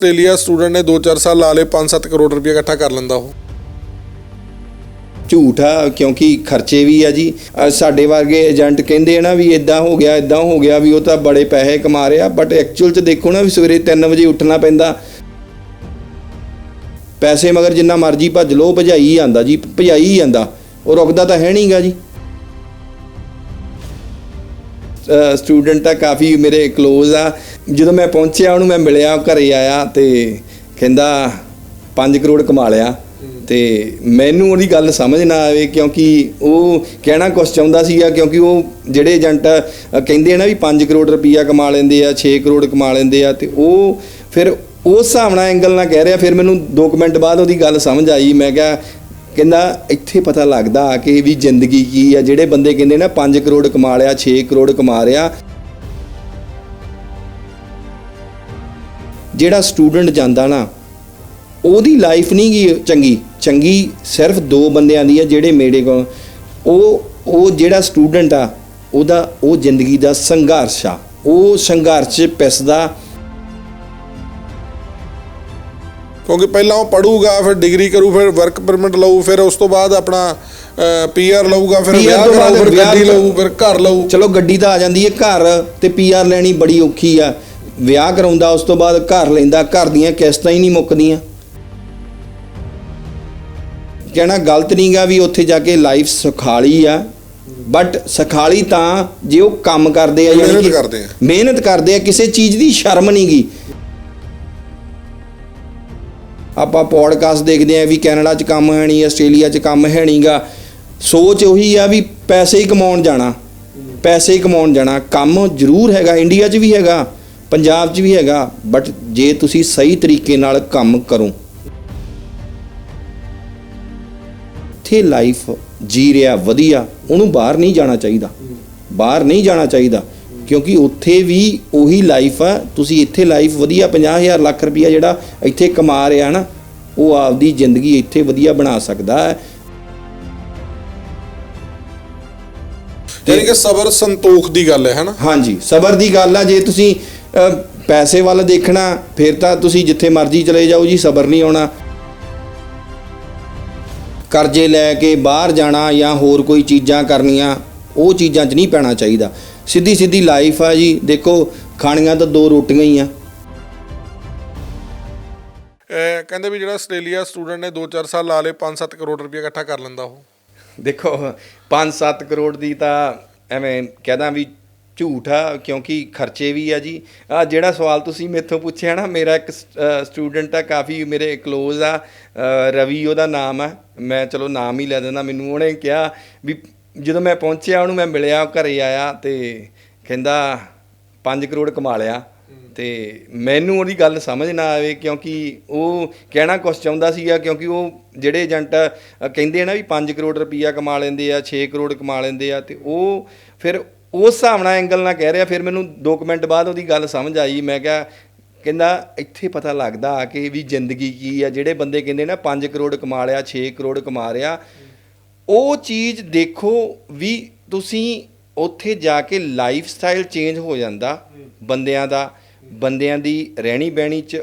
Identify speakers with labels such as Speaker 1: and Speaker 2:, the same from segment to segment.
Speaker 1: Australia student ਨੇ 2-4 ਸਾਲ ਲਾ ਲਏ 5-7 ਕਰੋੜ ਰੁਪਏ ਇਕੱਠਾ ਕਰ ਲੈਂਦਾ ਉਹ।
Speaker 2: ਝੂਠ ਆ, ਕਿਉਂਕਿ ਖਰਚੇ ਵੀ ਆ ਜੀ। ਸਾਡੇ ਵਰਗੇ ਏਜੰਟ ਕਹਿੰਦੇ ਆ ਨਾ ਵੀ ਇਦਾਂ ਹੋ ਗਿਆ ਇਦਾਂ ਹੋ ਗਿਆ, ਵੀ ਉਹ ਤਾਂ ਬੜੇ ਪੈਸੇ ਕਮਾ ਰਿਹਾ ਬਟ ਐਕਚੁਅਲ ਚ ਦੇਖੋ ਨਾ ਵੀ ਸਵੇਰੇ 3 ਵਜੇ ਉੱਠਣਾ ਪੈਂਦਾ। ਪੈਸੇ ਮਗਰ ਜਿੰਨਾ ਮਰਜ਼ੀ ਭੱਜ ਲੋ ਭਜਾਈ ਆਂਦਾ ਜੀ, ਭਜਾਈ ਜਾਂਦਾ। ਉਹ ਰੁਕਦਾ ਤਾਂ ਹੈ ਨਹੀਂਗਾ ਜੀ। ਸਟੂਡੈਂਟ ਆ, ਕਾਫੀ ਮੇਰੇ ক্লোਜ਼ ਆ। ਜਦੋਂ ਮੈਂ ਪਹੁੰਚਿਆ, ਉਹਨੂੰ ਮੈਂ ਮਿਲਿਆ, ਉਹ ਘਰੇ ਆਇਆ ਤੇ ਕਹਿੰਦਾ 5 ਕਰੋੜ ਕਮਾ ਲਿਆ। ਤੇ ਮੈਨੂੰ ਉਹਦੀ ਗੱਲ ਸਮਝ ਨਾ ਆਵੇ, ਕਿਉਂਕਿ ਉਹ ਕਹਿਣਾ ਕੁਝ ਚਾਹੁੰਦਾ ਸੀਗਾ, ਕਿਉਂਕਿ ਉਹ ਜਿਹੜੇ ਏਜੰਟ ਕਹਿੰਦੇ ਆ ਨਾ ਵੀ 5 ਕਰੋੜ ਰੁਪਈਆ ਕਮਾ ਲੈਂਦੇ ਆ 6 ਕਰੋੜ ਕਮਾ ਲੈਂਦੇ ਆ, ਤੇ ਉਹ ਫਿਰ ਉਸ ਹਿਸਾਬ ਨਾਲ ਐਂਗਲ ਨਾਲ ਕਹਿ ਰਿਹਾ, ਫਿਰ ਮੈਨੂੰ 2 ਮਿੰਟ ਬਾਅਦ ਉਹਦੀ ਗੱਲ ਸਮਝ ਆਈ। ਮੈਂ ਕਿਹਾ ਕਹਿੰਦਾ ਇੱਥੇ ਪਤਾ ਲੱਗਦਾ ਕਿ ਵੀ ਜ਼ਿੰਦਗੀ ਕੀ ਆ। ਜਿਹੜੇ ਬੰਦੇ ਕਹਿੰਦੇ ਨਾ 5 ਕਰੋੜ ਕਮਾ ਲਿਆ 6 ਕਰੋੜ ਕਮਾ ਰਿਹਾ। ਜਿਹੜਾ ਸਟੂਡੈਂਟ ਜਾਂਦਾ ਨਾ, ਉਹਦੀ ਲਾਈਫ ਨਹੀਂ ਗੀ ਚੰਗੀ। ਚੰਗੀ ਸਿਰਫ ਦੋ ਬੰਦਿਆਂ ਦੀ ਆ ਜਿਹੜੇ ਮੇਰੇ ਕੋਲ। ਉਹ ਉਹ ਜਿਹੜਾ ਸਟੂਡੈਂਟ ਆ, ਉਹਦਾ, ਉਹ ਜ਼ਿੰਦਗੀ ਦਾ ਸੰਘਰਸ਼ ਆ। ਉਹ ਸੰਘਰਸ਼ ਪਿਸਦਾ।
Speaker 1: ਕਿਉਂਕਿ ਪਹਿਲਾਂ ਉਹ ਪੜੂਗਾ ਫਿਰ ਡਿਗਰੀ ਕਰੂ ਫਿਰ ਵਰਕ ਪਰਮਿਟ ਲਊ ਫਿਰ ਉਸ ਤੋਂ ਬਾਅਦ ਆਪਣਾ ਪੀਆਰ ਲਊਗਾ ਫਿਰ ਵਿਆਹ ਕਰਾਊ ਫਿਰ ਗੱਡੀ ਲਊ ਫਿਰ ਘਰ ਲਊ।
Speaker 2: ਚਲੋ ਗੱਡੀ ਤਾਂ ਆ ਜਾਂਦੀ ਹੈ ਘਰ ਤੇ ਪੀਆਰ ਲੈਣੀ ਬੜੀ ਔਖੀ ਆ। ਵਿਆਹ ਕਰਾਉਂਦਾ ਉਸ ਤੋਂ ਬਾਅਦ ਘਰ ਲੈਂਦਾ ਘਰ ਦੀਆਂ ਕਿਸ਼ਤਾਂ ਹੀ ਨਹੀਂ ਮੁੱਕਦੀਆਂ। ਕਹਿਣਾ ਗਲਤ ਨਹੀਂਗਾ ਵੀ ਉੱਥੇ ਜਾ ਕੇ ਲਾਈਫ ਸੁਖਾਲੀ ਆ ਬਟ ਸੁਖਾਲੀ ਤਾਂ ਜੇ ਉਹ ਕੰਮ ਕਰਦੇ ਆ ਯਾਨੀ
Speaker 1: ਮਿਹਨਤ
Speaker 2: ਕਿ
Speaker 1: ਕਰਦੇ ਆ।
Speaker 2: ਮਿਹਨਤ ਕਰਦੇ ਆ ਕਿਸੇ ਚੀਜ਼ ਦੀ ਸ਼ਰਮ ਨਹੀਂਗੀ। ਆਪਾਂ ਪੋਡਕਾਸਟ ਦੇਖਦੇ ਆ ਵੀ ਕੈਨੇਡਾ 'ਚ ਕੰਮ ਹੈ ਨਹੀਂ, ਆਸਟ੍ਰੇਲੀਆ 'ਚ ਕੰਮ ਹੈ ਨਹੀਂਗਾ। ਸੋਚ ਉਹੀ ਆ ਵੀ ਪੈਸੇ ਹੀ ਕਮਾਉਣ ਜਾਣਾ, ਪੈਸੇ ਹੀ ਕਮਾਉਣ ਜਾਣਾ। ਕੰਮ ਜ਼ਰੂਰ ਹੈਗਾ ਇੰਡੀਆ 'ਚ ਵੀ ਹੈਗਾ, ਪੰਜਾਬ 'ਚ ਵੀ ਹੈਗਾ ਬਟ ਜੇ ਤੁਸੀਂ ਸਹੀ ਤਰੀਕੇ ਨਾਲ ਕੰਮ ਕਰੋ। ਇੱਥੇ ਲਾਈਫ ਜੀ ਰਿਹਾ ਵਧੀਆ, ਉਹਨੂੰ ਬਾਹਰ ਨਹੀਂ ਜਾਣਾ ਚਾਹੀਦਾ। ਬਾਹਰ ਨਹੀਂ ਜਾਣਾ ਚਾਹੀਦਾ। ਕਿਉਂਕਿ ਉੱਥੇ ਵੀ ਉਹੀ ਲਾਈਫ ਆ। ਤੁਸੀਂ ਇੱਥੇ ਲਾਈਫ ਵਧੀਆ 50000 ਲੱਖ ਰੁਪਈਆ ਜਿਹੜਾ ਇੱਥੇ ਕਮਾ ਰਿਹਾ ਨਾ ਉਹ ਆਪਦੀ ਜ਼ਿੰਦਗੀ ਇੱਥੇ ਵਧੀਆ ਬਣਾ ਸਕਦਾ ਹੈ।
Speaker 1: ਯਾਨੀ ਕਿ ਸਬਰ ਸੰਤੋਖ ਦੀ ਗੱਲ ਹੈ ਹਨਾ?
Speaker 2: ਹਾਂਜੀ ਸਬਰ ਦੀ ਗੱਲ ਆ। ਜੇ ਤੁਸੀਂ ਪੈਸੇ ਵੱਲ ਦੇਖਣਾ ਫਿਰ ਤਾਂ ਤੁਸੀਂ ਜਿੱਥੇ ਮਰਜ਼ੀ ਚਲੇ ਜਾਓ ਜੀ ਸਬਰ ਨਹੀਂ ਆਉਣਾ। ਕਰਜ਼ੇ ਲੈ ਕੇ ਬਾਹਰ ਜਾਣਾ ਜਾਂ ਹੋਰ ਕੋਈ ਚੀਜ਼ਾਂ ਕਰਨੀਆਂ ਉਹ ਚੀਜ਼ਾਂ 'ਚ ਨਹੀਂ ਪੈਣਾ ਚਾਹੀਦਾ। ਸਿੱਧੀ ਸਿੱਧੀ ਲਾਈਫ ਆ ਜੀ। ਦੇਖੋ ਖਾਣੀਆਂ ਤਾਂ ਦੋ ਰੋਟੀਆਂ ਹੀ ਆ।
Speaker 1: ਇਹ ਕਹਿੰਦੇ ਵੀ ਜਿਹੜਾ ਆਸਟ੍ਰੇਲੀਆ ਸਟੂਡੈਂਟ ਨੇ 2-4 ਸਾਲ ਲਾ ਲਏ 5-7 ਕਰੋੜ ਰੁਪਏ ਇਕੱਠਾ ਕਰ ਲੈਂਦਾ ਉਹ।
Speaker 2: ਦੇਖੋ 5-7 ਕਰੋੜ ਦੀ ਤਾਂ ਐਵੇਂ ਕਹਦਾ ਵੀ ਝੂਠ ਆ ਕਿਉਂਕਿ ਖਰਚੇ ਵੀ ਆ ਜੀ। ਆ ਜਿਹੜਾ ਸਵਾਲ ਤੁਸੀਂ ਮੇਥੋਂ ਪੁੱਛਿਆ ਨਾ ਮੇਰਾ ਇੱਕ ਸਟੂਡੈਂਟ ਆ ਕਾਫੀ ਮੇਰੇ ক্লোਜ਼ ਆ ਰਵੀ ਉਹਦਾ ਨਾਮ ਆ। ਮੈਂ ਚਲੋ ਨਾਮ ਹੀ ਲੈ ਦਿੰਦਾ ਮੈਨੂੰ ਉਹਨੇ ਕਿਹਾ ਵੀ ਜਦੋਂ ਮੈਂ ਪਹੁੰਚਿਆ ਉਹਨੂੰ ਮੈਂ ਮਿਲਿਆ ਘਰੇ ਆਇਆ ਤੇ ਕਹਿੰਦਾ 5 ਕਰੋੜ ਕਮਾ ਲਿਆ। ਤੇ ਮੈਨੂੰ ਉਹਦੀ ਗੱਲ ਸਮਝ ਨਾ ਆਵੇ ਕਿਉਂਕਿ ਉਹ ਕਹਿਣਾ ਕੁਝ ਚਾਹੁੰਦਾ ਸੀਗਾ ਕਿਉਂਕਿ ਉਹ ਜਿਹੜੇ ਏਜੰਟ ਕਹਿੰਦੇ ਆ ਨਾ ਵੀ 5 ਕਰੋੜ ਰੁਪਈਆ ਕਮਾ ਲੈਂਦੇ ਆ 6 ਕਰੋੜ ਕਮਾ ਲੈਂਦੇ ਆ ਤੇ ਉਹ ਫਿਰ ਉਸ ਹਿਸਾਬ ਨਾਲ ਐਂਗਲ ਨਾਲ ਕਹਿ ਰਿਹਾ। ਫਿਰ ਮੈਨੂੰ 2 ਮਿੰਟ ਬਾਅਦ ਉਹਦੀ ਗੱਲ ਸਮਝ ਆਈ। ਮੈਂ ਕਿਹਾ ਕਹਿੰਦਾ ਇੱਥੇ ਪਤਾ ਲੱਗਦਾ ਕਿ ਵੀ ਜ਼ਿੰਦਗੀ ਕੀ ਆ। ਜਿਹੜੇ ਬੰਦੇ ਕਹਿੰਦੇ ਨਾ 5 ਕਰੋੜ ਕਮਾ ਲਿਆ 6 ਕਰੋੜ ਕਮਾ ਰਿਹਾ ਉਹ ਚੀਜ਼ ਦੇਖੋ ਵੀ ਤੁਸੀਂ ਉੱਥੇ ਜਾ ਕੇ ਲਾਈਫ ਸਟਾਈਲ ਚੇਂਜ ਹੋ ਜਾਂਦਾ, ਬੰਦਿਆਂ ਦਾ, ਬੰਦਿਆਂ ਦੀ ਰਹਿਣੀ ਬਹਿਣੀ ਚ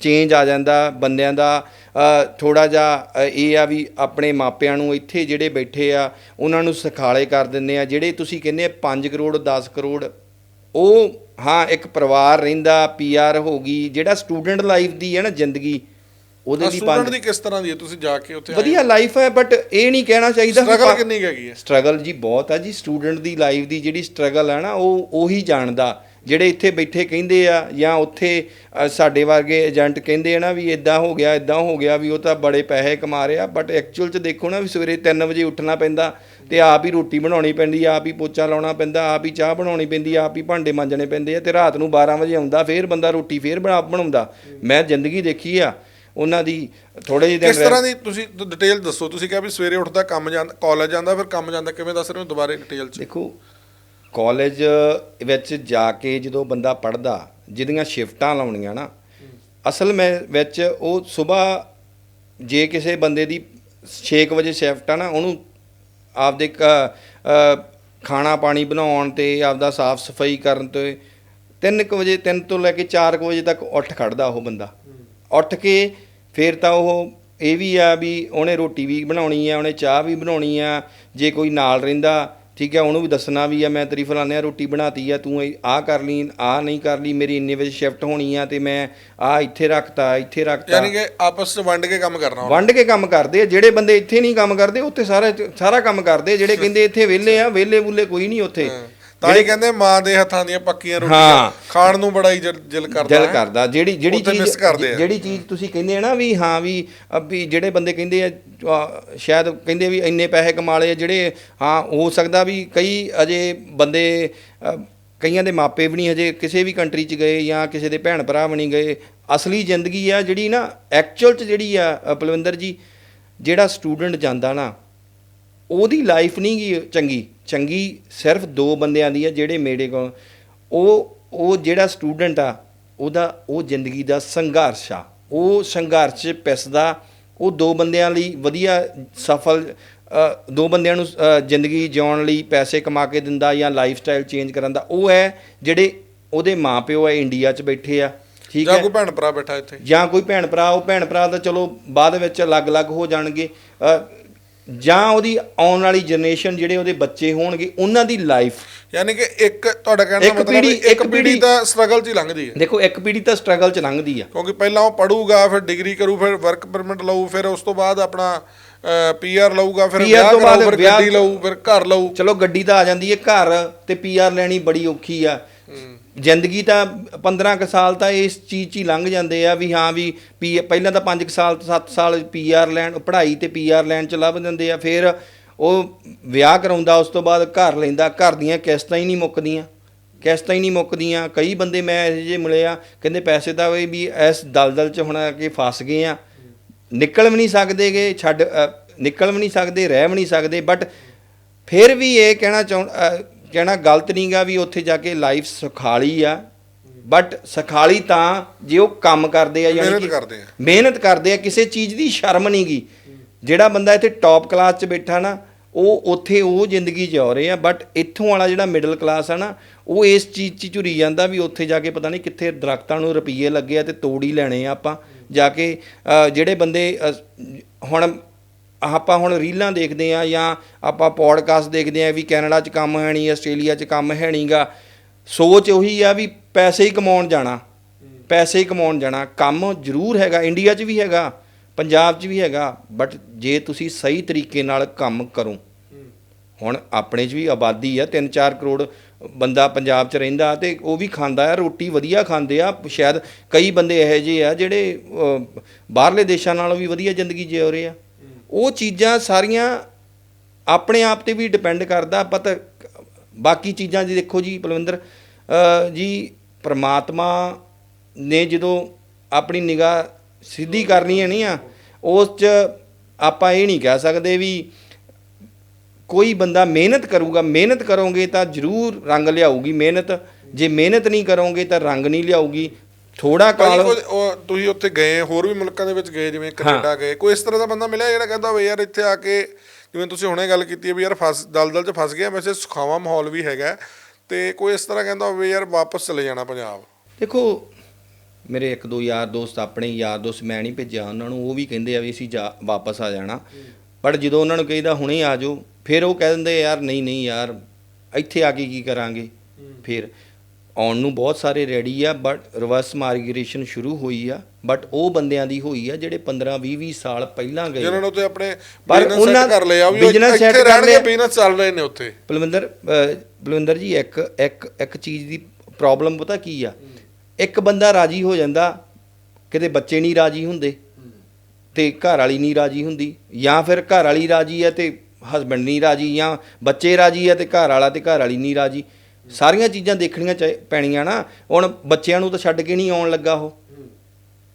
Speaker 2: ਚੇਂਜ ਆ ਜਾਂਦਾ, ਬੰਦਿਆਂ ਦਾ ਥੋੜਾ ਜਿਹਾ ਇਹ ਆ ਵੀ ਆਪਣੇ ਮਾਪਿਆਂ ਨੂੰ ਇੱਥੇ ਜਿਹੜੇ ਬੈਠੇ ਆ, ਉਹਨਾਂ ਨੂੰ ਸਿਖਾਲੇ ਕਰ ਦਿੰਦੇ ਆ, ਜਿਹੜੇ ਤੁਸੀਂ ਕਹਿੰਦੇ ਆ 5 ਕਰੋੜ 10 ਕਰੋੜ, ਉਹ, ਹਾਂ, ਇੱਕ ਪਰਿਵਾਰ ਰਹਿੰਦਾ ਪੀਆਰ ਹੋ ਗਈ, ਜਿਹੜਾ ਸਟੂਡੈਂਟ ਲਾਈਫ ਦੀ ਹੈ ਨਾ ਜ਼ਿੰਦਗੀ ਉਹਦੇ ਲਈ
Speaker 1: ਸਟੂਡੈਂਟ ਦੀ ਕਿਸ ਤਰ੍ਹਾਂ ਦੀ ਹੈ? ਤੁਸੀਂ ਜਾ ਕੇ ਉੱਥੇ
Speaker 2: ਵਧੀਆ ਲਾਈਫ ਹੈ? ਬਟ ਇਹ ਨਹੀਂ ਕਹਿਣਾ ਚਾਹੀਦਾ ਵੀ
Speaker 1: ਸਟਰਗਲ ਕਿੰਨੀ ਹੈਗੀ ਹੈ?
Speaker 2: ਸਟਰਗਲ ਜੀ ਬਹੁਤ ਆ ਜੀ। ਸਟੂਡੈਂਟ ਦੀ ਲਾਈਫ ਦੀ ਜਿਹੜੀ ਸਟਰਗਲ ਹੈ ਨਾ ਉਹ ਉਹੀ ਜਾਣਦਾ। ਜਿਹੜੇ ਇੱਥੇ ਬੈਠੇ ਕਹਿੰਦੇ ਆ ਜਾਂ ਉੱਥੇ ਸਾਡੇ ਵਰਗੇ ਏਜੰਟ ਕਹਿੰਦੇ ਆ ਨਾ ਵੀ ਇਦਾਂ ਹੋ ਗਿਆ ਇਦਾਂ ਹੋ ਗਿਆ ਵੀ ਉਹ ਤਾਂ ਬੜੇ ਪੈਸੇ ਕਮਾ ਰਿਹਾ ਬਟ ਐਕਚੁਅਲ 'ਚ ਦੇਖੋ ਨਾ ਵੀ ਸਵੇਰੇ 3 ਵਜੇ ਉੱਠਣਾ ਪੈਂਦਾ ਤੇ ਆਪ ਹੀ ਰੋਟੀ ਬਣਾਉਣੀ ਪੈਂਦੀ ਆਪ ਹੀ ਪੋਚਾ ਲਾਉਣਾ ਪੈਂਦਾ ਆਪ ਹੀ ਚਾਹ ਬਣਾਉਣੀ ਪੈਂਦੀ ਆਪ ਹੀ ਭਾਂਡੇ ਮਾਂਜਣੇ ਪੈਂਦੇ ਆ ਤੇ ਰਾਤ ਨੂੰ 12 ਵਜੇ ਆਉਂਦਾ ਫੇਰ ਬੰਦਾ ਰੋਟੀ ਫੇਰ ਬਣਾ ਬਣਾਉਂਦਾ। ਮੈਂ ਜ਼ਿੰਦਗੀ ਦੇਖੀ ਆ ਉਹਨਾਂ ਦੀ ਥੋੜੇ ਜਿਹੇ ਦਿਨ
Speaker 1: ਕਿਸ
Speaker 2: ਰਹਿ-
Speaker 1: ਤਰ੍ਹਾਂ ਦੀ ਤੁਸੀਂ ਡਿਟੇਲ ਦੱਸੋ? ਤੁਸੀਂ ਕਿਹਾ ਵੀ ਸਵੇਰੇ ਉੱਠਦਾ ਕੰਮ ਜਾਂਦਾ ਕਾਲਜ ਜਾਂਦਾ ਫਿਰ ਕੰਮ ਜਾਂਦਾ ਕਿਵੇਂ ਦੱਸ ਰਹੇ ਹੋ ਦੁਬਾਰੇ ਡਿਟੇਲ ਚ?
Speaker 2: ਦੇਖੋ ਕਾਲਜ ਵਿੱਚ ਜਾ ਕੇ ਜਦੋਂ ਬੰਦਾ ਪੜਦਾ ਜਿਹਦੀਆਂ ਸ਼ਿਫਟਾਂ ਲਾਉਣੀਆਂ ਨਾ ਅਸਲ ਮੈਂ ਵਿੱਚ ਉਹ ਸਵੇਰ ਜੇ ਕਿਸੇ ਬੰਦੇ ਦੀ 6 ਵਜੇ ਸ਼ਿਫਟ ਆ ਨਾ ਉਹਨੂੰ ਆਪਦੇ ਖਾਣਾ ਪਾਣੀ ਬਣਾਉਣ ਤੇ ਆਪਦਾ ਸਾਫ਼ ਸਫ਼ਾਈ ਕਰਨ ਤੇ 3 ਵਜੇ 3 ਤੋਂ ਲੈ ਕੇ 4 ਵਜੇ ਤੱਕ ਉੱਠ ਖੜਦਾ ਉਹ ਬੰਦਾ। ਉੱਠ ਕੇ ਫਿਰ ਤਾਂ ਉਹ ਇਹ ਵੀ ਆ ਵੀ ਉਹਨੇ ਰੋਟੀ ਵੀ ਬਣਾਉਣੀ ਆ ਉਹਨੇ ਚਾਹ ਵੀ ਬਣਾਉਣੀ ਆ ਜੇ ਕੋਈ ਨਾਲ ਰਹਿੰਦਾ ਠੀਕ ਹੈ ਉਹਨੂੰ ਵੀ ਦੱਸਣਾ ਵੀ ਆ ਮੈਂ ਤੇਰੀ ਫਲਾਨਿਆ ਰੋਟੀ ਬਣਾਤੀ ਆ ਤੂੰ ਆਹ ਕਰ ਲਈ ਆਹ ਨਹੀਂ ਕਰ ਲਈ ਮੇਰੀ ਇੰਨੇ ਵਜੇ ਸ਼ਿਫਟ ਹੋਣੀ ਆ ਤੇ ਮੈਂ ਆਹ ਇੱਥੇ ਰੱਖਤਾ ਇੱਥੇ ਰੱਖਤਾ।
Speaker 1: ਯਾਨੀ ਕਿ ਆਪਸ ਵਿੱਚ ਵੰਡ ਕੇ ਕੰਮ ਕਰਨਾ
Speaker 2: ਵੰਡ ਕੇ ਕੰਮ ਕਰਦੇ ਆ ਜਿਹੜੇ ਬੰਦੇ ਇੱਥੇ ਨਹੀਂ ਕੰਮ ਕਰਦੇ ਉੱਥੇ ਸਾਰਾ ਸਾਰਾ ਕੰਮ ਕਰਦੇ ਆ। ਜਿਹੜੇ ਕਹਿੰਦੇ ਇੱਥੇ ਵਿਹਲੇ ਆ ਵਿਹਲੇ ਬੁੱਲੇ ਕੋਈ ਨਹੀਂ ਉੱਥੇ।
Speaker 1: ਤਾਂ ਹੀ ਕਹਿੰਦੇ ਮਾਂ ਦੇ ਹੱਥਾਂ ਦੀਆਂ ਪੱਕੀਆਂ ਰੋਟੀਆਂ। ਖਾਣ ਨੂੰ ਬੜਾ ਹੀ ਦਿਲ ਕਰਦਾ
Speaker 2: ਦਿਲ। ਕਰਦਾ ਜਿਹੜੀ ਜਿਹੜੀ ਚੀਜ਼। ਜਿਹੜੀ ਚੀਜ਼ ਤੁਸੀਂ ਕਹਿੰਦੇ ਆ ਨਾ ਵੀ ਹਾਂ ਵੀ ਵੀ ਜਿਹੜੇ ਬੰਦੇ ਕਹਿੰਦੇ ਆ ਸ਼ਾਇਦ ਕਹਿੰਦੇ ਵੀ ਇੰਨੇ ਪੈਸੇ ਕਮਾ ਲਏ ਜਿਹੜੇ ਹਾਂ ਹੋ ਸਕਦਾ ਵੀ ਕਈ ਅਜੇ ਬੰਦੇ ਕਈਆਂ ਦੇ ਮਾਪੇ ਵੀ ਨਹੀਂ ਹਜੇ ਕਿਸੇ ਵੀ ਕੰਟਰੀ 'ਚ ਗਏ ਜਾਂ ਕਿਸੇ ਦੇ ਭੈਣ ਭਰਾ ਵੀ ਨਹੀਂ ਗਏ ਅਸਲੀ ਜ਼ਿੰਦਗੀ ਆ ਜਿਹੜੀ ਨਾ ਐਕਚੁਅਲ 'ਚ ਜਿਹੜੀ ਆ ਪਲਵਿੰਦਰ ਜੀ ਜਿਹੜਾ ਸਟੂਡੈਂਟ ਜਾਂਦਾ ਨਾ ਉਹਦੀ ਲਾਈਫ ਨਹੀਂ ਗੀ ਚੰਗੀ। ਚੰਗੀ ਸਿਰਫ ਦੋ ਬੰਦਿਆਂ ਦੀ ਆ ਜਿਹੜੇ ਮੇਰੇ ਕੋਲ। ਉਹ ਉਹ ਜਿਹੜਾ ਸਟੂਡੈਂਟ ਆ ਉਹਦਾ ਉਹ ਜ਼ਿੰਦਗੀ ਦਾ ਸੰਘਰਸ਼ ਆ। ਉਹ ਸੰਘਰਸ਼ 'ਚ ਪਿਸਦਾ ਉਹ ਦੋ ਬੰਦਿਆਂ ਲਈ ਵਧੀਆ ਸਫਲ ਦੋ ਬੰਦਿਆਂ ਨੂੰ ਜ਼ਿੰਦਗੀ ਜਿਉਣ ਲਈ ਪੈਸੇ ਕਮਾ ਕੇ ਦਿੰਦਾ ਜਾਂ ਲਾਈਫ ਸਟਾਈਲ ਚੇਂਜ ਕਰਨ ਦਾ। ਉਹ ਹੈ ਜਿਹੜੇ ਉਹਦੇ ਮਾਪਿਓ ਹੈ ਇੰਡੀਆ 'ਚ ਬੈਠੇ ਆ। ਠੀਕ
Speaker 1: ਜਾਂ
Speaker 2: ਹੈ?
Speaker 1: ਕੋਈ ਭੈਣ ਭਰਾ ਬੈਠਾ ਇੱਥੇ।
Speaker 2: ਜਾਂ ਕੋਈ ਭੈਣ ਭਰਾ ਉਹ ਭੈਣ ਭਰਾ ਤਾਂ ਚਲੋ ਬਾਅਦ ਵਿੱਚ ਅਲੱਗ-ਅਲੱਗ ਹੋ ਜਾਣਗੇ। ਜਾਂ ਉਹਦੀ ਆਉਣ ਵਾਲੀ ਜਨਰੇਸ਼ਨ ਜਿਹੜੇ ਉਹਦੇ ਬੱਚੇ ਹੋਣਗੇ ਉਹਨਾਂ ਦੀ ਲਾਈਫ
Speaker 1: ਯਾਨੀ ਕਿ ਇੱਕ ਤੁਹਾਡਾ ਕਹਿਣ ਦਾ
Speaker 2: ਇੱਕ
Speaker 1: ਮਤਲਬ
Speaker 2: ਪੀੜ੍ਹੀ-
Speaker 1: ਇੱਕ
Speaker 2: ਇੱਕ
Speaker 1: ਪੀੜ੍ਹੀ
Speaker 2: ਪੀੜ੍ਹੀ-
Speaker 1: ਤਾਂ ਸਟਰਗਲ 'ਚ ਹੀ ਲੰਘਦੀ ਹੈ।
Speaker 2: ਦੇਖੋ ਇੱਕ ਪੀੜ੍ਹੀ ਤਾਂ ਸਟਰਗਲ ਚ ਲੰਘਦੀ ਆ।
Speaker 1: ਕਿਉਂਕਿ ਪਹਿਲਾਂ ਉਹ ਪੜੂਗਾ ਫਿਰ ਡਿਗਰੀ ਕਰੂ ਫਿਰ ਵਰਕ ਪਰਮਿਟ ਲਊ ਫਿਰ ਉਸ ਤੋਂ ਬਾਅਦ ਆਪਣਾ ਪੀਆਰ ਲਊਗਾ ਫਿਰ
Speaker 2: PR
Speaker 1: ਵਿਆਹ
Speaker 2: ਤੋਂ ਬਾਅਦ
Speaker 1: ਕਰਾਊ, ਫਿਰ
Speaker 2: ਵਿਆਹ-
Speaker 1: ਗੱਡੀ ਲਊ ਫਿਰ ਘਰ ਲਊ।
Speaker 2: ਚਲੋ ਗੱਡੀ ਤਾਂ ਆ ਜਾਂਦੀ ਹੈ ਘਰ ਤੇ ਪੀਆਰ ਲੈਣੀ ਬੜੀ ਔਖੀ ਆ। ਜ਼ਿੰਦਗੀ ਤਾਂ 15 ਕੁ ਸਾਲ ਤਾਂ ਇਸ ਚੀਜ਼ 'ਚ ਹੀ ਲੰਘ ਜਾਂਦੇ ਆ ਵੀ ਹਾਂ ਵੀ ਪੀ ਪਹਿਲਾਂ ਤਾਂ 5 ਸਾਲ 7 ਸਾਲ ਪੀਆਰ ਲੈਣ ਪੜ੍ਹਾਈ ਤੇ ਪੀਆਰ ਲੈਣ ਚ ਲੱਭ ਜਾਂਦੇ ਆ, ਫਿਰ ਉਹ ਵਿਆਹ ਕਰਾਉਂਦਾ, ਉਸ ਤੋਂ ਬਾਅਦ ਘਰ ਲੈਂਦਾ, ਘਰ ਦੀਆਂ ਕਿਸ਼ਤਾਂ ਹੀ ਨਹੀਂ ਮੁੱਕਦੀਆਂ। ਕਿਸ਼ਤਾਂ ਹੀ ਨਹੀਂ ਮੁੱਕਦੀਆਂ। ਕਈ ਬੰਦੇ ਮੈਂ ਇਹੋ ਜਿਹੇ ਮਿਲੇ ਆ, ਕਹਿੰਦੇ ਪੈਸੇ ਤਾਂ ਵੀ ਵੀ ਇਸ ਦਲਦਲ 'ਚ ਹੁਣ ਆ ਕੇ ਫਸ ਗਏ ਆ। ਨਿਕਲ ਵੀ ਨਹੀਂ ਸਕਦੇਗੇ ਛੱਡ ਨਿਕਲ ਵੀ ਨਹੀਂ ਸਕਦੇ, ਰਹਿ ਵੀ ਨਹੀਂ ਸਕਦੇ ਬਟ ਫਿਰ ਵੀ ਇਹ ਕਹਿਣਾ ਚਾਹੁੰ ਕਹਿਣਾ ਗਲਤ ਨਹੀਂਗਾ ਵੀ ਉੱਥੇ ਜਾ ਕੇ ਲਾਈਫ ਸੁਖਾਲੀ ਆ ਬਟ ਸੁਖਾਲੀ ਤਾਂ ਜੇ ਉਹ ਕੰਮ ਕਰਦੇ ਆ
Speaker 1: ਮਿਹਨਤ
Speaker 2: ਕਿ
Speaker 1: ਕਰਦੇ ਆ।
Speaker 2: ਮਿਹਨਤ ਕਰਦੇ ਆ ਕਿਸੇ ਚੀਜ਼ ਦੀ ਸ਼ਰਮ ਨਹੀਂਗੀ ਜਿਹੜਾ ਬੰਦਾ ਇੱਥੇ ਟੌਪ ਕਲਾਸ 'ਚ ਬੈਠਾ ਨਾ ਉਹ ਉੱਥੇ ਉਹ ਜ਼ਿੰਦਗੀ ਜਿਉ ਰਹੇ ਆ ਬਟ ਇੱਥੋਂ ਵਾਲਾ ਜਿਹੜਾ ਮਿਡਲ ਕਲਾਸ ਆ ਨਾ ਉਹ ਇਸ ਚੀਜ਼ 'ਚ ਝੁਰੀ ਜਾਂਦਾ ਵੀ ਉੱਥੇ ਜਾ ਕੇ ਪਤਾ ਨਹੀਂ ਕਿੱਥੇ ਦਰਖਤਾਂ ਨੂੰ ਰੁਪਈਏ ਲੱਗੇ ਆ ਤੇ ਤੋੜ ਹੀ ਲੈਣੇ ਆ ਆਪਾਂ ਜਾ ਕੇ ਜਿਹੜੇ ਬੰਦੇ ਹੁਣ ਆਪਾਂ ਹੁਣ ਰੀਲਾਂ ਦੇਖਦੇ ਆ ਜਾਂ ਆਪਾਂ ਪੋਡਕਾਸਟ ਦੇਖਦੇ ਆ ਵੀ ਕੈਨੇਡਾ 'ਚ ਕੰਮ ਹੈ ਨਹੀਂ, ਆਸਟ੍ਰੇਲੀਆ 'ਚ ਕੰਮ ਹੈ ਨਹੀਂਗਾ ਸੋਚ ਉਹੀ ਆ ਵੀ ਪੈਸੇ ਹੀ ਕਮਾਉਣ ਜਾਣਾ, ਪੈਸੇ ਹੀ ਕਮਾਉਣ ਜਾਣਾ। ਕੰਮ ਜ਼ਰੂਰ ਹੈਗਾ ਇੰਡੀਆ 'ਚ ਵੀ ਹੈਗਾ, ਪੰਜਾਬ 'ਚ ਵੀ ਹੈਗਾ ਬਟ ਜੇ ਤੁਸੀਂ ਸਹੀ ਤਰੀਕੇ ਨਾਲ ਕੰਮ ਕਰੋ, ਹੁਣ ਆਪਣੇ 'ਚ ਵੀ ਆਬਾਦੀ ਆ 3-4 ਕਰੋੜ ਬੰਦਾ ਪੰਜਾਬ 'ਚ ਰਹਿੰਦਾ ਤੇ ਉਹ ਵੀ ਖਾਂਦਾ ਆ, ਰੋਟੀ ਵਧੀਆ ਖਾਂਦੇ ਆ, ਸ਼ਾਇਦ ਕਈ ਬੰਦੇ ਇਹੋ ਜਿਹੇ ਆ ਜਿਹੜੇ ਬਾਹਰਲੇ ਦੇਸ਼ਾਂ ਨਾਲੋਂ ਵੀ ਵਧੀਆ ਜ਼ਿੰਦਗੀ ਜਿਉ ਰਹੇ ਆ। ਉਹ ਚੀਜ਼ਾਂ ਸਾਰੀਆਂ ਆਪਣੇ ਆਪ ਤੇ ਵੀ ਡਿਪੈਂਡ ਕਰਦਾ। ਪਤਾ ਬਾਕੀ ਚੀਜ਼ਾਂ ਜੀ ਦੇਖੋ ਜੀ ਪਲਵਿੰਦਰ ਜੀ, ਪ੍ਰਮਾਤਮਾ ਨੇ ਜਦੋਂ ਆਪਣੀ ਨਿਗਾਹ ਸਿੱਧੀ ਕਰਨੀ ਹੈ ਨਹੀਂ ਆ, ਉਸ 'ਚ ਆਪਾਂ ਇਹ ਨਹੀਂ ਕਹਿ ਸਕਦੇ ਵੀ ਕੋਈ ਬੰਦਾ ਮਿਹਨਤ ਕਰੂਗਾ। ਮਿਹਨਤ ਕਰੋਗੇ ਤਾਂ ਜ਼ਰੂਰ ਰੰਗ ਲਿਆਊਗੀ। ਮਿਹਨਤ, ਜੇ ਮਿਹਨਤ ਨਹੀਂ ਕਰੋਗੇ ਤਾਂ ਰੰਗ ਨਹੀਂ ਲਿਆਊਗੀ। ਥੋੜਾ ਕਾਲ
Speaker 1: ਉਹ ਤੁਸੀਂ ਉੱਥੇ ਗਏ ਹੋਰ ਵੀ ਮੁਲਕਾਂ ਦੇ ਵਿੱਚ ਗਏ ਜਿਵੇਂ ਕੈਨੇਡਾ ਗਏ ਕੋਈ ਇਸ ਤਰ੍ਹਾਂ ਦਾ ਬੰਦਾ ਮਿਲਿਆ ਜਿਹੜਾ ਕਹਿੰਦਾ ਵੇ ਯਾਰ ਇੱਥੇ ਆ ਕੇ ਜਿਵੇਂ ਤੁਸੀਂ ਹੁਣੇ ਗੱਲ ਕੀਤੀ ਹੈ ਵੀ ਯਾਰ ਫਸ ਦਲਦਲ 'ਚ ਫਸ ਗਿਆ ਵੈਸੇ ਸੁਖਾਵਾਂ ਮਾਹੌਲ ਵੀ ਹੈਗਾ ਤੇ ਕੋਈ ਇਸ ਤਰ੍ਹਾਂ ਕਹਿੰਦਾ ਹੋਵੇ ਯਾਰ ਵਾਪਸ ਚਲੇ ਜਾਣਾ ਪੰਜਾਬ।
Speaker 2: ਦੇਖੋ ਮੇਰੇ ਇੱਕ ਦੋ ਯਾਰ ਦੋਸਤ ਆਪਣੇ ਯਾਰ ਦੋਸਤ ਮੈਂ ਨਹੀਂ ਭੇਜਿਆ ਉਹਨਾਂ ਨੂੰ ਉਹ ਵੀ ਕਹਿੰਦੇ ਆ ਵੀ ਅਸੀਂ ਜਾ ਵਾਪਸ ਆ ਜਾਣਾ। ਬਟ ਜਦੋਂ ਉਹਨਾਂ ਨੂੰ ਕਹੀਦਾ ਹੁਣੇ ਆ ਜਾਓ ਫਿਰ ਉਹ ਕਹਿ ਦਿੰਦੇ ਯਾਰ ਨਹੀਂ ਨਹੀਂ ਯਾਰ ਇੱਥੇ ਆ ਕੇ ਕੀ ਕਰਾਂਗੇ? ਫਿਰ ਆਉਣ ਨੂੰ ਬਹੁਤ ਸਾਰੇ ਰੈਡੀ ਆ ਬਟ ਰਿਵਰਸ ਮਾਈਗ੍ਰੇਸ਼ਨ ਸ਼ੁਰੂ ਹੋਈ ਆ ਬਟ ਉਹ ਬੰਦਿਆਂ ਦੀ ਹੋਈ ਆ ਜਿਹੜੇ 15 20 20 ਸਾਲ ਪਹਿਲਾਂ ਗਏ
Speaker 1: ਜਿਨ੍ਹਾਂ ਨੇ ਉੱਥੇ ਆਪਣੇ ਬਿਜ਼ਨਸ ਸੈੱਟ ਕਰ ਲਿਆ ਵੀ
Speaker 2: set
Speaker 1: ਇੱਥੇ
Speaker 2: ਕਰ ਲਿਆ।
Speaker 1: ਬਿਜ਼ਨਸ ਚੱਲ ਰਹੇ ਨੇ ਉੱਥੇ।
Speaker 2: ਬਲਵਿੰਦਰ ਬਲਵਿੰਦਰ ਜੀ ਇੱਕ ਇੱਕ ਇੱਕ ਚੀਜ਼ ਦੀ ਪ੍ਰੋਬਲਮ ਪਤਾ ਕੀ ਆ? ਇੱਕ ਬੰਦਾ ਰਾਜੀ ਹੋ ਜਾਂਦਾ ਕਿਤੇ ਬੱਚੇ ਨਹੀਂ ਰਾਜੀ ਹੁੰਦੇ ਤੇ ਘਰ ਵਾਲੀ ਨਹੀਂ ਰਾਜੀ ਹੁੰਦੀ ਜਾਂ ਫਿਰ ਘਰ ਵਾਲੀ ਰਾਜੀ ਹੈ ਤੇ ਹਸਬੰਡ ਨਹੀਂ ਰਾਜੀ ਜਾਂ ਬੱਚੇ ਰਾਜੀ ਹੈ ਤੇ ਘਰ ਵਾਲਾ ਤੇ ਘਰ ਵਾਲੀ ਨਹੀਂ ਰਾਜੀ। ਸਾਰੀਆਂ ਚੀਜ਼ਾਂ ਦੇਖਣੀਆਂ ਚਾਹੀ- ਪੈਣੀਆਂ ਨਾ। ਹੁਣ ਬੱਚਿਆਂ ਨੂੰ ਤਾਂ ਛੱਡ ਕੇ ਨਹੀਂ ਆਉਣ ਲੱਗਾ ਉਹ।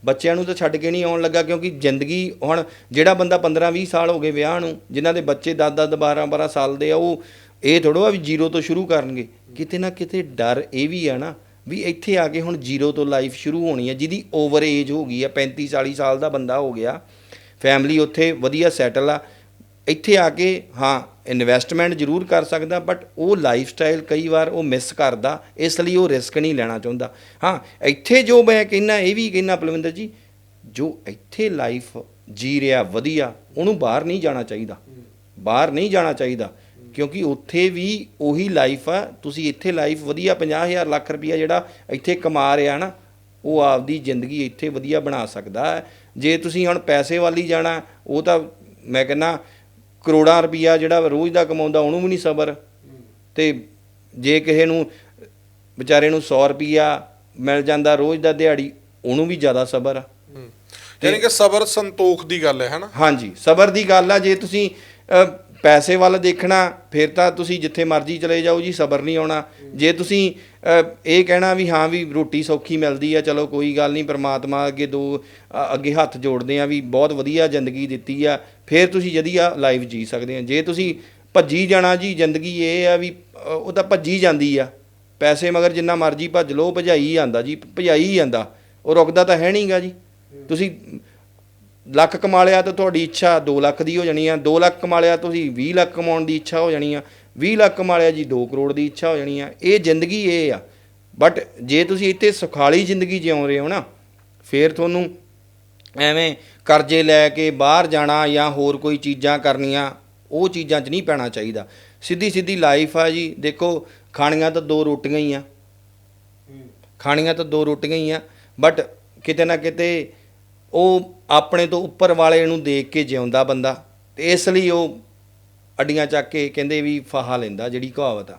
Speaker 2: ਬੱਚਿਆਂ ਨੂੰ ਤਾਂ ਛੱਡ ਕੇ ਨਹੀਂ ਆਉਣ ਲੱਗਾ ਕਿਉਂਕਿ ਜ਼ਿੰਦਗੀ ਹੁਣ ਜਿਹੜਾ ਬੰਦਾ 15 20 ਸਾਲ ਹੋ ਗਏ ਵਿਆਹ ਨੂੰ ਜਿਨ੍ਹਾਂ ਦੇ ਬੱਚੇ 10 10 12 12 ਸਾਲ ਦੇ ਆ ਉਹ ਇਹ ਥੋੜੋ ਆ ਵੀ ਜ਼ੀਰੋ ਤੋਂ ਸ਼ੁਰੂ ਕਰਨਗੇ। ਕਿਤੇ ਨਾ ਕਿਤੇ ਡਰ ਇਹ ਵੀ ਆ ਨਾ ਵੀ ਇੱਥੇ ਆ ਕੇ ਹੁਣ ਜ਼ੀਰੋ ਤੋਂ ਲਾਈਫ ਸ਼ੁਰੂ ਹੋਣੀ ਹੈ ਜਿਹਦੀ ਓਵਰ ਏਜ ਹੋ ਗਈ ਆ 35 40 ਸਾਲ ਦਾ ਬੰਦਾ ਹੋ ਗਿਆ। ਫੈਮਿਲੀ ਉੱਥੇ ਵਧੀਆ ਸੈਟਲ ਆ। ਇੱਥੇ ਆ ਕੇ, ਹਾਂ ਇਨਵੈਸਟਮੈਂਟ ਜ਼ਰੂਰ ਕਰ ਸਕਦਾ ਬਟ ਉਹ ਲਾਈਫ ਸਟਾਈਲ ਕਈ ਵਾਰ ਉਹ ਮਿਸ ਕਰਦਾ, ਇਸ ਲਈ ਉਹ ਰਿਸਕ ਨਹੀਂ ਲੈਣਾ ਚਾਹੁੰਦਾ। ਹਾਂ, ਇੱਥੇ ਜੋ ਮੈਂ ਕਹਿੰਨਾ ਇਹ ਵੀ ਕਹਿੰਨਾ ਪਲਵਿੰਦਰ ਜੀ, ਜੋ ਇੱਥੇ ਲਾਈਫ ਜੀ ਰਿਹਾ ਵਧੀਆ, ਉਹਨੂੰ ਬਾਹਰ ਨਹੀਂ ਜਾਣਾ ਚਾਹੀਦਾ। ਬਾਹਰ ਨਹੀਂ ਜਾਣਾ ਚਾਹੀਦਾ, ਕਿਉਂਕਿ ਉੱਥੇ ਵੀ ਉਹੀ ਲਾਈਫ ਆ। ਤੁਸੀਂ ਇੱਥੇ ਲਾਈਫ ਵਧੀਆ 50000 ਲੱਖ ਰੁਪਈਆ ਜਿਹੜਾ ਇੱਥੇ ਕਮਾ ਰਿਹਾ ਨਾ, ਉਹ ਆਪਦੀ ਜ਼ਿੰਦਗੀ ਇੱਥੇ ਵਧੀਆ ਬਣਾ ਸਕਦਾ। ਹੈ ਜੇ ਤੁਸੀਂ ਹੁਣ ਪੈਸੇ ਵਾਲੀ ਜਾਣਾ, ਉਹ ਤਾਂ ਮੈਂ ਕਹਿੰਨਾ ਕਰੋੜਾਂ ਰੁਪਈਆ ਜਿਹੜਾ ਰੋਜ਼ ਦਾ ਕਮਾਉਂਦਾ ਉਹਨੂੰ ਵੀ ਨਹੀਂ ਸਬਰ। ਤੇ ਜੇ ਕਿਸੇ ਨੂੰ ਵਿਚਾਰੇ ਨੂੰ 100 ਰੁਪਈਆ ਮਿਲ ਜਾਂਦਾ ਰੋਜ਼ ਦਾ ਦਿਹਾੜੀ ਉਹਨੂੰ ਵੀ ਜ਼ਿਆਦਾ ਸਬਰ ਆ।
Speaker 1: ਯਾਨੀ ਕਿ ਸਬਰ ਸੰਤੋਖ ਦੀ ਗੱਲ ਹੈ ਹਨਾ?
Speaker 2: ਹਾਂਜੀ ਸਬਰ ਦੀ ਗੱਲ ਆ ਜੇ ਤੁਸੀਂ ਪੈਸੇ ਵੱਲ ਦੇਖਣਾ ਫਿਰ ਤਾਂ ਤੁਸੀਂ ਜਿੱਥੇ ਮਰਜ਼ੀ ਚਲੇ ਜਾਓ ਜੀ ਸਬਰ ਨਹੀਂ ਆਉਣਾ। ਜੇ ਤੁਸੀਂ ਅ, ਇਹ ਕਹਿਣਾ ਵੀ ਹਾਂ ਵੀ ਰੋਟੀ ਸੌਖੀ ਮਿਲਦੀ ਆ ਚਲੋ ਕੋਈ ਗੱਲ ਨਹੀਂ ਪ੍ਰਮਾਤਮਾ ਅੱਗੇ ਦੋ ਅ, ਅੱਗੇ ਹੱਥ ਜੋੜਦੇ ਆ ਵੀ ਬਹੁਤ ਵਧੀਆ ਜ਼ਿੰਦਗੀ ਦਿੱਤੀ ਆ ਫਿਰ ਤੁਸੀਂ ਵਧੀਆ ਲਾਈਫ ਜੀ ਸਕਦੇ ਆ। ਜੇ ਤੁਸੀਂ ਭੱਜੀ ਜਾਣਾ ਜੀ ਜ਼ਿੰਦਗੀ ਇਹ ਆ ਵੀ ਅ, ਉਹ ਤਾਂ ਭੱਜੀ ਜਾਂਦੀ ਆ। ਪੈਸੇ ਮਗਰ ਜਿੰਨਾ ਮਰਜ਼ੀ ਭੱਜ ਲਓ ਭਜਾਈ ਜਾਂਦਾ ਜੀ ਭਜਾਈ ਜਾਂਦਾ। ਉਹ ਰੁਕਦਾ ਤਾਂ ਹੈ ਨਹੀਂਗਾ ਜੀ। ਤੁਸੀਂ ਲੱਖ ਕਮਾ ਲਿਆ ਤਾਂ ਤੁਹਾਡੀ ਇੱਛਾ 2 ਲੱਖ ਦੀ ਹੋ ਜਾਣੀ ਆ 2 ਲੱਖ ਕਮਾ ਲਿਆ ਤੁਸੀਂ 20 ਲੱਖ ਕਮਾਉਣ ਦੀ ਇੱਛਾ ਹੋ ਜਾਣੀ ਆ 20 ਲੱਖ ਕਮਾ ਲਿਆ ਜੀ 2 ਕਰੋੜ ਦੀ ਇੱਛਾ ਹੋ ਜਾਣੀ ਆ, ਇਹ ਜ਼ਿੰਦਗੀ ਇਹ ਆ। ਬਟ ਜੇ ਤੁਸੀਂ ਇੱਥੇ ਸੁਖਾਲੀ ਜ਼ਿੰਦਗੀ ਜਿਉਂ ਰਹੇ ਹੋ ਨਾ, ਫੇਰ ਤੁਹਾਨੂੰ ਐਵੇਂ ਕਰਜ਼ੇ ਲੈ ਕੇ ਬਾਹਰ ਜਾਣਾ ਜਾਂ ਹੋਰ ਕੋਈ ਚੀਜ਼ਾਂ ਕਰਨੀਆਂ, ਉਹ ਚੀਜ਼ਾਂ 'ਚ ਨਹੀਂ ਪੈਣਾ ਚਾਹੀਦਾ। ਸਿੱਧੀ ਸਿੱਧੀ ਲਾਈਫ ਆ ਜੀ, ਦੇਖੋ ਖਾਣੀਆਂ ਤਾਂ ਦੋ ਰੋਟੀਆਂ ਹੀ ਆ। ਖਾਣੀਆਂ ਤਾਂ ਦੋ ਰੋਟੀਆਂ ਹੀ ਆ ਬਟ ਕਿਤੇ ਨਾ ਕਿਤੇ ਉਹ ਆਪਣੇ ਤੋਂ ਉੱਪਰ ਵਾਲੇ ਨੂੰ ਦੇਖ ਕੇ ਜਿਉਂਦਾ ਬੰਦਾ, ਤੇ ਇਸ ਲਈ ਉਹ ਅੱਡੀਆਂ ਚੱਕ ਕੇ ਕਹਿੰਦੇ ਵੀ ਫਾਹਾ ਲੈਂਦਾ, ਜਿਹੜੀ ਕਹਾਵਤ ਆ।